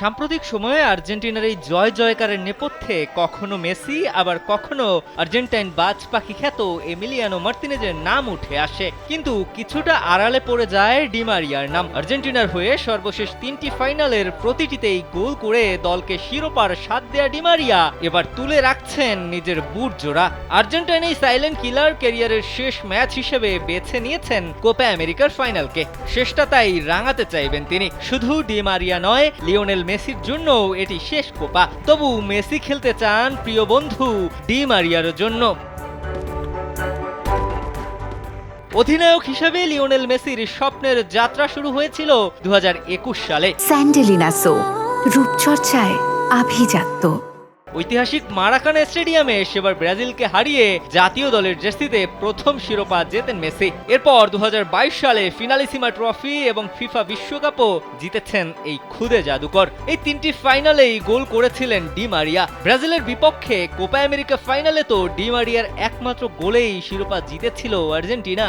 সাম্প্রতিক সময়ে আর্জেন্টিনার এই জয় জয়কারের নেপথ্যে কখনো মেসি, আবার কখনো আর্জেন্টাইন বাজ পাখি খ্যাত এমিলিয়ানো মার্তিনেজের নাম উঠে আসে। কিন্তু কিছুটা আড়ালে পড়ে যায় ডিমারিয়ার নাম। আর্জেন্টিনার হয়ে সর্বশেষ তিনটি ফাইনালের প্রতিটিতেই গোল করে দলকে শিরোপার স্বাদ দেয়া ডিমারিয়া এবার তুলে রাখছেন নিজের বুট জোড়া আর্জেন্টাইন এই সাইলেন্ট কিলার ক্যারিয়ারের শেষ ম্যাচ হিসেবে বেছে নিয়েছেন কোপা আমেরিকার ফাইনালকে। শেষটা তাই রাঙাতে চাইবেন তিনি। শুধু ডিমারিয়া নয়, লিওনেল মেসির জন্য এটি শেষ কোপা। তবু মেসি খেলতে চান প্রিয় বন্ধু ডি মারিয়ার জন্য। অধিনায়ক হিসেবে লিওনেল মেসির স্বপ্নের যাত্রা শুরু হয়েছিল দু হাজার একুশ সালে। স্যান্ডেলিনাসো, রূপচর্চায় আভিজাত্য। ঐতিহাসিক মারাকানা স্টেডিয়ামে সেবার ব্রাজিলকে হারিয়ে জাতীয় দলের জার্সিতে প্রথম শিরোপা জেতেন মেসি। এরপর দু হাজার বাইশ সালে ফিনালিসিমা ট্রফি এবং ফিফা বিশ্বকাপও জিতেছেন এই খুদে জাদুকর। এই তিনটি ফাইনালেই গোল করেছিলেন ডি মারিয়া। ব্রাজিলের বিপক্ষে কোপা আমেরিকা ফাইনালে তো ডি মারিয়ার একমাত্র গোলেই শিরোপা জিতেছিল আর্জেন্টিনা।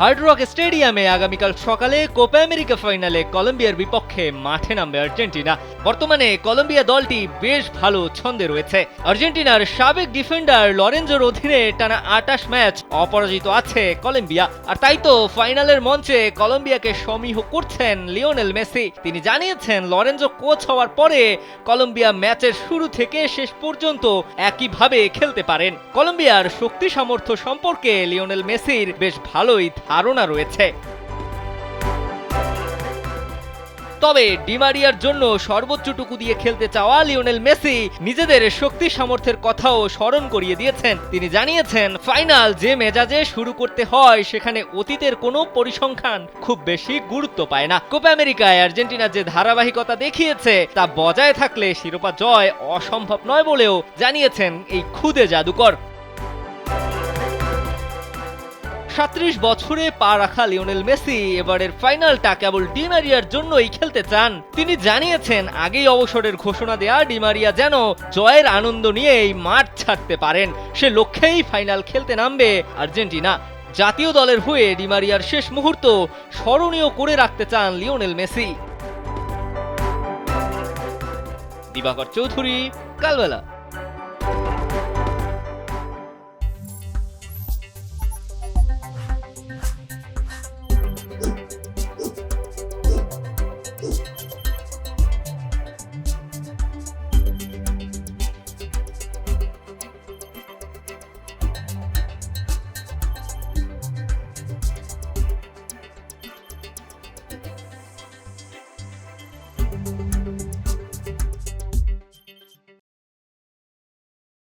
হার্ড রক স্টেডিয়ামে আগামীকাল সকালে কোপা আমেরিকা ফাইনালে কলম্বিয়ার বিপক্ষে মাঠে নামবে আর্জেন্টিনা। বর্তমানে কলম্বিয়া দলটি বেশ ভালো ছন্দে রয়েছে। আর্জেন্টিনার সাবেক ডিফেন্ডার লরেঞ্জোর অধীনে টানা আটাশ ম্যাচ অপরাজিত আছে কলম্বিয়া আর তাই তো ফাইনালের মঞ্চে কলম্বিয়াকে সমীহ করছেন লিওনেল মেসি তিনি জানিয়েছেন লরেঞ্জো কোচ হওয়ার পরে কলম্বিয়া ম্যাচের শুরু থেকে শেষ পর্যন্ত একইভাবে খেলতে পারেন। কলম্বিয়ার শক্তি সামর্থ্য সম্পর্কে লিওনেল মেসির বেশ ভালোই ধারণা রয়েছে। তবে ডিমারিয়ার জন্য সর্বোচ্চটুকু দিয়ে খেলতে চাওয়া লিওনেল মেসি নিজেদের শক্তি সামর্থ্যের কথাও স্মরণ করিয়ে দিয়েছেন। তিনি জানিয়েছেন, ফাইনাল যে মেজাজে শুরু করতে হয়, সেখানে অতীতের কোনো পরিসংখ্যান খুব বেশি গুরুত্ব পায় না। কোপা আমেরিকায় আর্জেন্টিনা যে ধারাবাহিকতা দেখিয়েছে, তা বজায় থাকলে শিরোপা জয় অসম্ভব নয় বলেও জানিয়েছেন এই খুদে জাদুকর। সাত্রিশ বছরে পা রাখা লিওনেল মেসি এবারের ফাইনালটা কেবল ডিমারিয়ার জন্যই খেলতে চান। তিনি জানিয়েছেন, আগেই অবসরের ঘোষণা দেয়া ডিমারিয়া যেন জয়ের আনন্দ নিয়েই মাঠ ছাড়তে পারেন। সে লক্ষ্যেই ফাইনাল খেলতে নামবে আর্জেন্টিনা। জাতীয় দলের হয়ে ডিমারিয়ার শেষ মুহূর্ত স্মরণীয় করে রাখতে চান লিওনেল মেসি। দিবাকর চৌধুরী, কালবেলা।